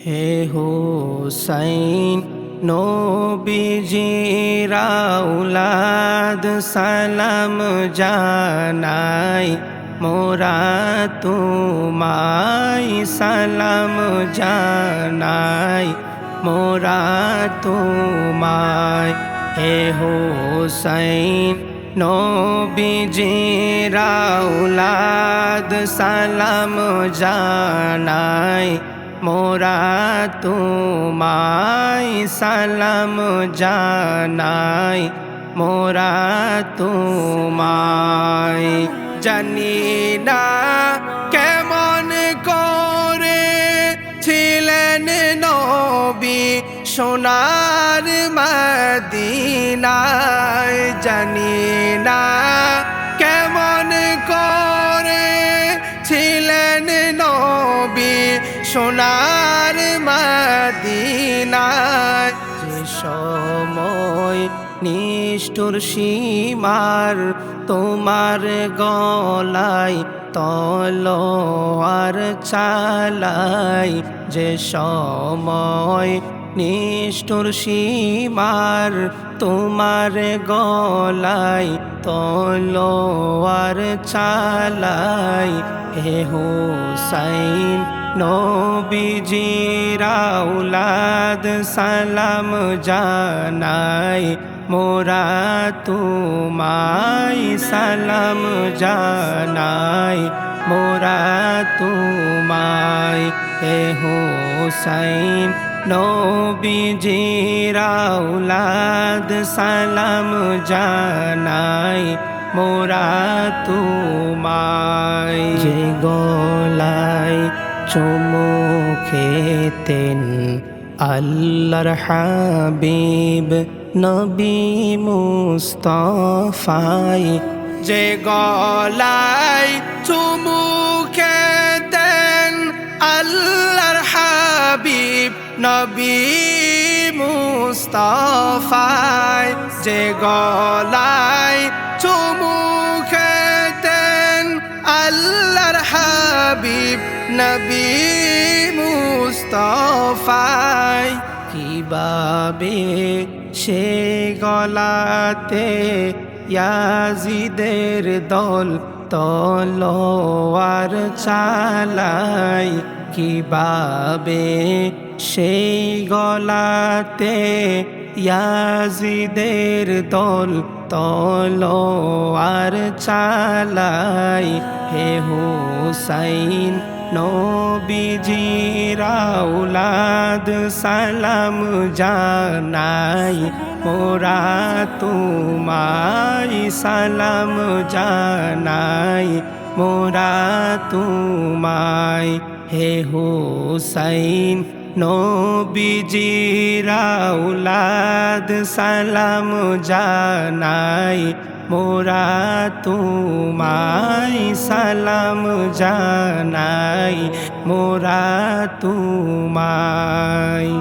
হে হোসাইন নবীজির আউলাদ সালাম জানাই মোরা তোমায় সালাম জানাই মোরা তোমায় হে হোসাইন নবীজির আউলাদ সালাম জানাই মোরা তোমায় সালাম জানাই, মোরা তোমায় জানি না কেমন করে ছিলেন নবী সোনার মদিনায়, জানি না সোনার মদিনায় যে সময় নিষ্ঠুর সীমার তোমার গলায় তলোয়ার চালাই যে সময় নিষ্ঠুর সীমার তোমার গলায় তলোয়ার চালাই হে হোসাইন নবীজির আউলাদ সালাম জানাই, মোরা তোমায় সালাম জানাই, মোরা তোমায় হে হোসাইন নবীজির আউলাদ সালাম জানাই, মোরা তোমায় যে গলায় চুমু খেতেন আল্লাহর হাবিব নবী মুস্তফাই। যে গলায় চুমু খেতেন আল্লাহর হাবিব নবী মুস্তফায় যে গলায় চুমু খেতেন আল্লাহর হাবিব নবী মুস্তফায় কীভাবে সে গলাতে ইয়াজিদের দল তলোয়ার চালাই? কীভাবে সেই গলাতে ইয়াজিদের দল তলোয়ার চালাই। হে হুসাইন নবীজির আউলাদ সালাম জানাই। মোরা তোমায় সালাম জানাই। মোরা তোমায়, হে হোসাইন নবীজির আউলাদ সালাম জানাই, মোরা তোমায় সালাম জানাই, মোরা তোমায়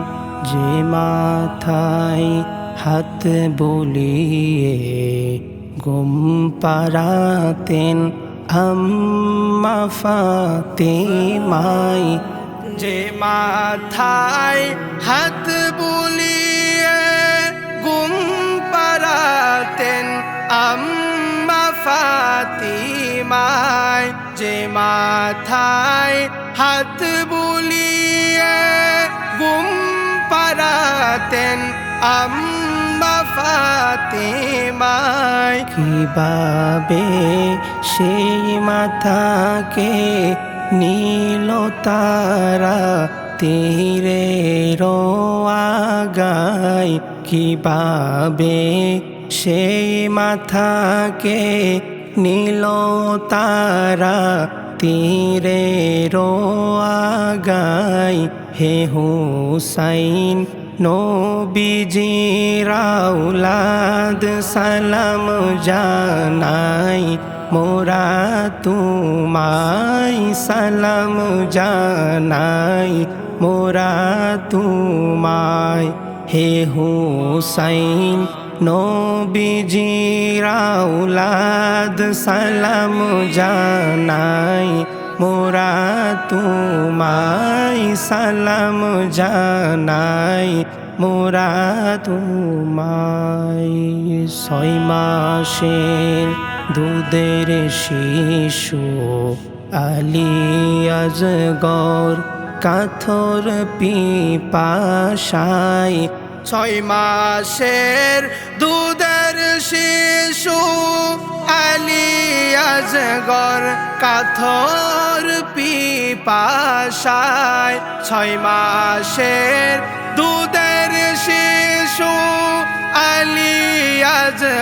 যে মাথায় হাত বলিয়ে গুম পারাতেন, আম্মা ফাতেমায় যে মাথায় হাত বুলিয়ে গুম পারাতেন আম্মা ফাতিমায়, যে মাথায় হাত বুলিয়ে গুম পারাতেন আম্মা ফাতিমায়। কীভাবে সেই মাথাকে নীল তারা তীরে আগায় কীভাবে সেই মাথাকে নীল তারা তীরে আগায় হে হুসাইন নবীজির আউলাদ সালাম জানাই মোরা তোমায় সালাম জানাই, মোরা তোমায় হে হুসাইন নবীজির আউলাদ সালাম জানাই, মোরা তোমায় সালাম জানাই, মোরা তোমায় ছয় মাসের দুধের শিশু আলিয়াজগর কাথর পিপাসায় ছয় মাসের দুধের শিশু আলিয়াজগর কাথর পিপাসায় ছয় মাসের দুধের শিশু আলিয়াজগর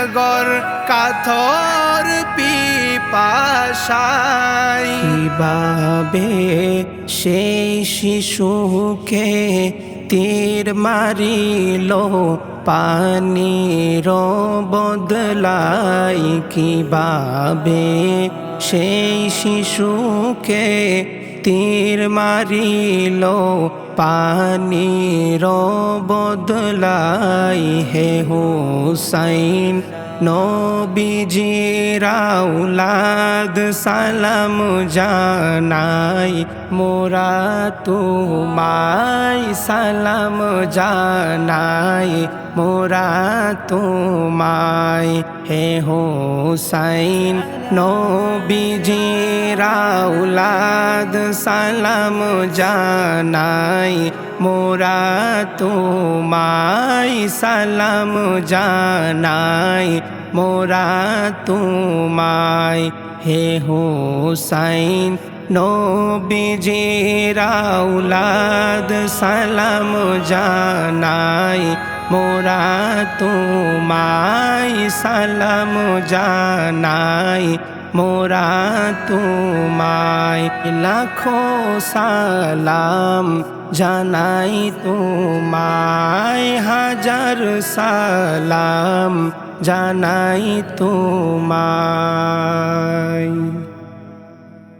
কাথর পিপাসায় কীভাবে সেই শিশুকে তীর মারিল পানির বদলাই কীভাবে সেই শিশুকে তীর মারিল পানির বদলাই হে হুসাইন। নবীজির আউলাদ সালাম জানাই মোরা তোমায় সালাম জানাই মোরা তোমায় হে হোসাইন নবীজির আউলাদ সালাম জানাই মোরা তোমায় সালাম জানাই মোরা তোমায় হে হোসাইন নবীজির আউলাদ সালাম জানাই, মোরা তোমায় সালাম জানাই, মোরা তোমায় লাখো সালাম জানাই, তোমায় হাজার সালাম জানাই, তোমায়।